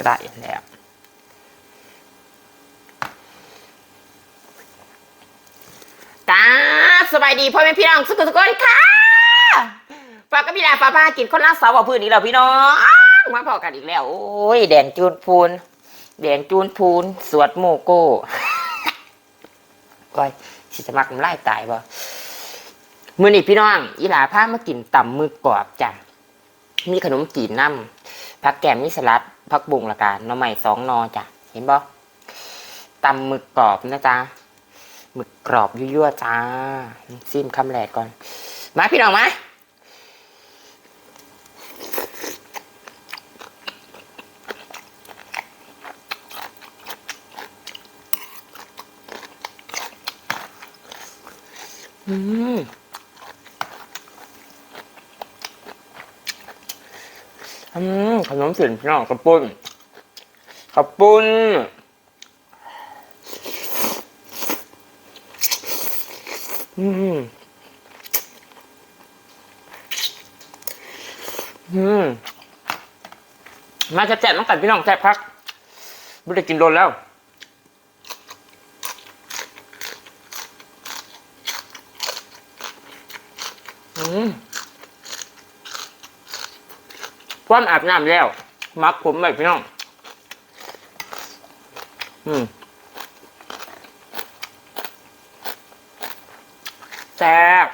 ก็ได้แล้วกาสบายดีพ่อแม่พี่น้องสุขสุขคนค่ะฝากกับพี่ดาฟ้าพากินคนละสาบอกพื้นอีกแล้วพี่น้องมาพอกันอีกแล้ว โอ้ยแดงจูนพูนแดงจูนพูน สวดโมโก้ก้อยสิสมัครน้ำลายตายบ่มือนี่พี่น้องอีหลาพามากินต่ำมือกรอบจ้ะมีขนมจีนน้ำผักแกมมีสลัด ผักบุ้งละกันหน่อใหม่สองนอจ้ะเห็นบ่ตำหมึกกรอบนะจ๊ะหมึกกรอบยั่วๆจ้าซิมคำแรกก่อน มาพี่น้องมาอืม อืม ขนมสินพี่น้องกระปุ้นกระปุ้นอืมอืมมาจะแจกน้องกันพี่น้องแจกพักไม่ได้กินโดนแล้ว ความอาบน้ำแล้ว มักผมแบบพี่น้อง อืมแซ่บ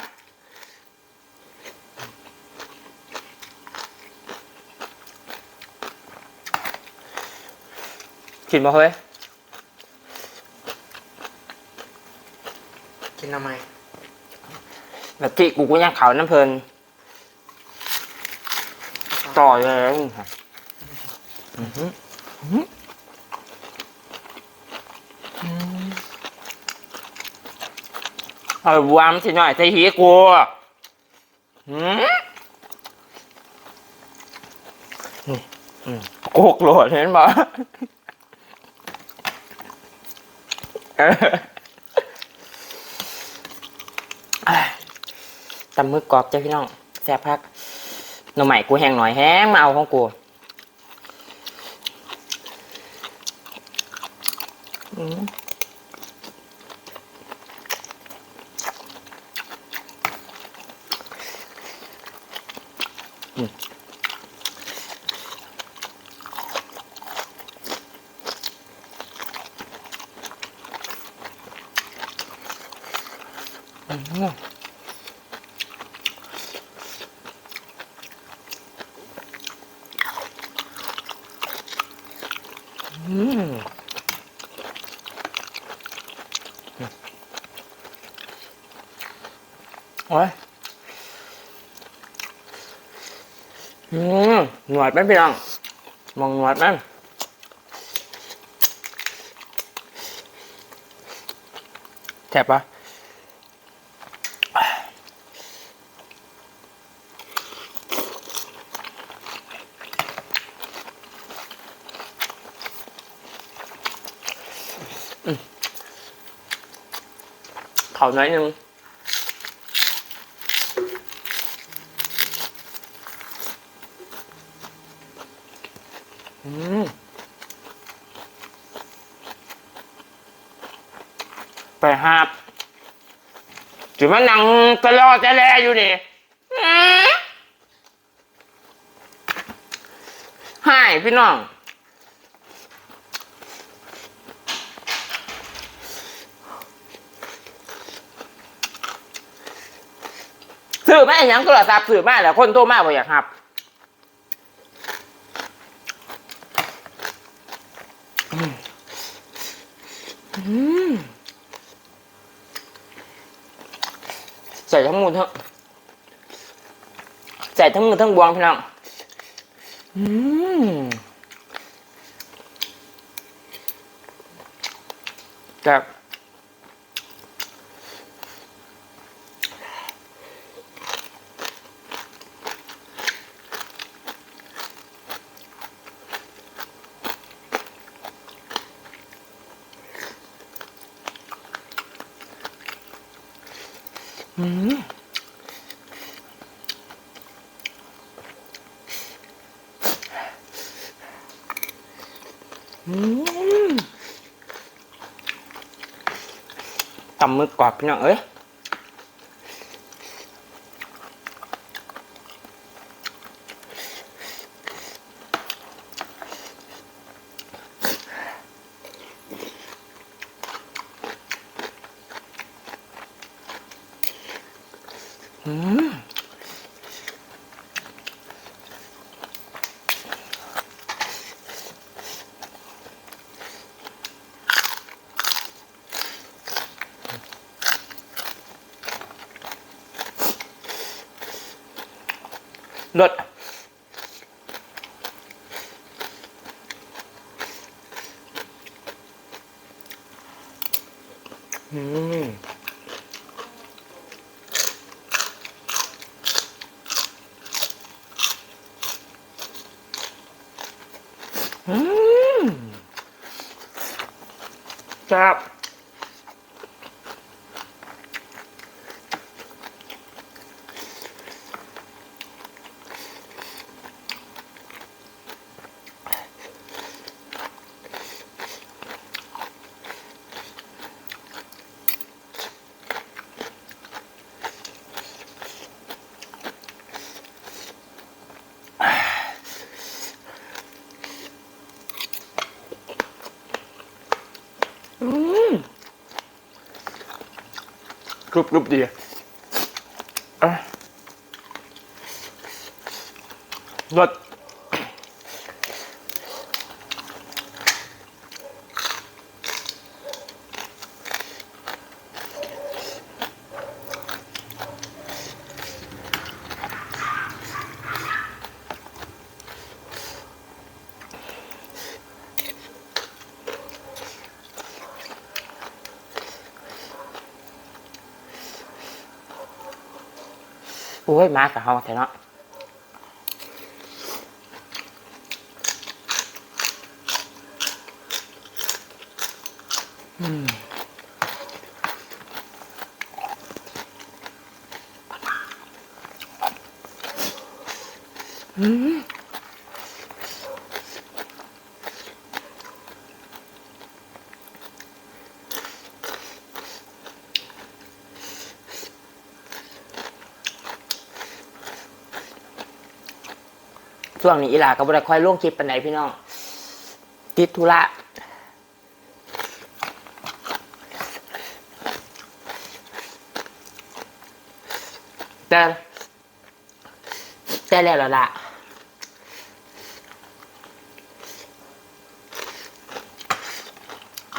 กินมาเฮ้ย กินทำไมแบบที่กูก็ยังเขาน้ำเพลิน ต่อเลยครับอือหืออื้อหืออืมเอาวามสิหน่อยใส่หีกูโกกโหลดเห็นปะเอออะตำมือกรอบจ้ะพี่น้องแซ่บพัก หน่อใหม่กูแห้งหน่อยแห้งมาเอาของกูอืมอืมอืม อืมโอ้ยอืมห นวดไหมพี่น้องมองหนวดไหมแทบปะเขาหน้อยหนึงอืมไปหาบ จุดมานั่งกระรอจะแลอยู่นี่อื้อให้พี่น้องซื้อมาอย่างโทรศัพท์ซื้อมาแล้วคนโทรมาบ่อยากรับอืมอืม ใส่ทั้งหมดทั้งใส่ทั้งมือทั้งบวงพี่น้องอืมครับ 음. 음. តាមមើលកប់ខ្ញុំអើយ อืมอืมครับ กรุบกรุบดีอะรส อ้ยมากับเฮาแท้เนาะอืมอืม ช่วงนี้อีหลาก็บ่ได้ค่อยลงคลิปปานใดพี่น้อง ติดธุระแต่แต่แล้วล่ะล่ะ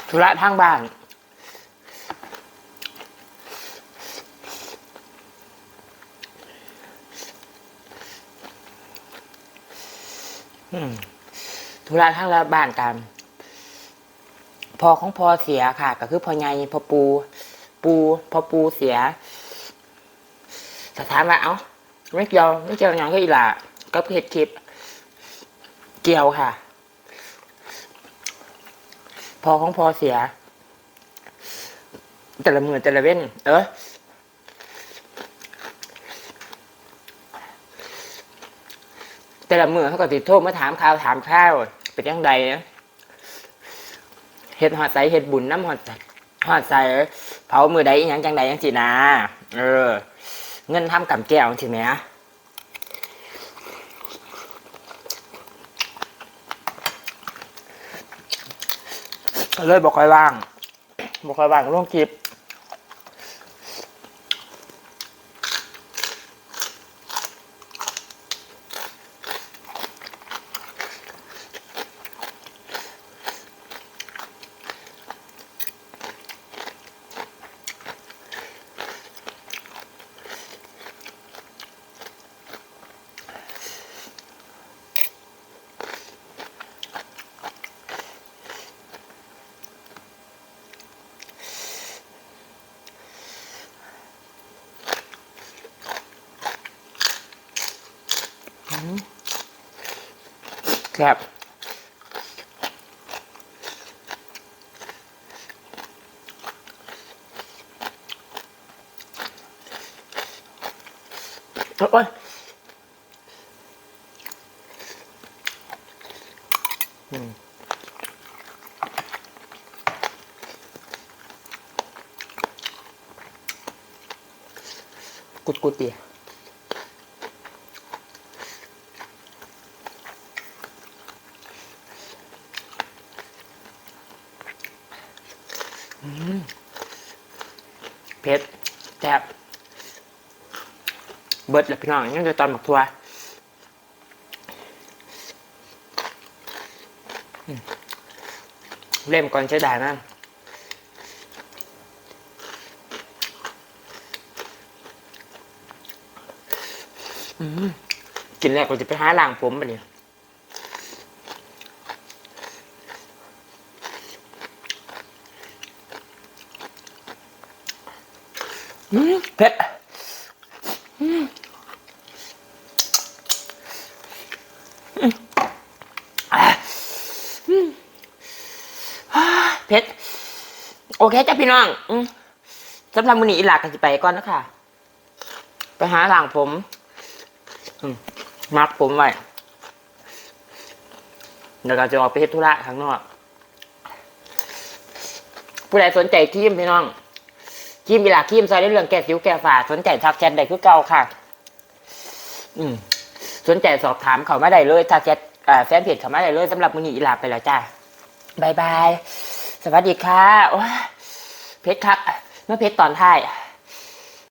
ธุระทางบ้าน ธุระทางบ้านกันพอของพอเสียค่ะ ก็คือพอไงพอปู ปูพอปูเสียสถามว่าเอ้าไม่เกี่ยวไม่เกี่ยวย่างก็อีหล่ะก็เพจคลิป เกี่ยวค่ะ พอของพอเสีย แต่ละมือแต่ละเว้น เออ แต่ละมือเขาก็ติดโทษมาถามข่าวถามข้าวเป็นยังไงนะเฮ็ดหอดใสเฮ็ดบุญน้ำหอดหอดใสเผามือใดอหยังจังใดยังสินะเออ เงินทำกับแก้วสิแหม่ก็เลยบอกค่อยว่างบอกค่อยว่างลงคลิป แซ่บโอ้ยอืมกุดกุดเดีย เผ็ดแซ่บเบิดแล้วพี่น้องยังจะตอนหมักทัวเล่มก่อนใช้ได้มากกินแล้วก็จะไปหาล้างผมไปเนี่ย เผ็ดอืมอืมอะอืมอ่าเผ็ด โอเคจ้ะพี่น้องสำหรับมือนี้อีหลากกันจะไปก่อนนะคะไปหาหล้างผมมัดผมไว้เดี๋ยวเราจะออกไปเฮ็ดธุระข้างนอก ผู้ใดสนใจทีมพี่น้อง ทีมเวลาทีมซอยได้เรื่องแก้สิวแก้ฝาสนใจทักแชทได้คือเก่าค่ะ อืมสนใจสอบถามเขามาได้เลยทักแชทแฟนเพจเขามาได้เลยสำหรับมือนี้อีลาไปแล้วจ้าบายบาย สวัสดีค่ะโอ้เพชรครับเมื่อเพชรตอนท้าย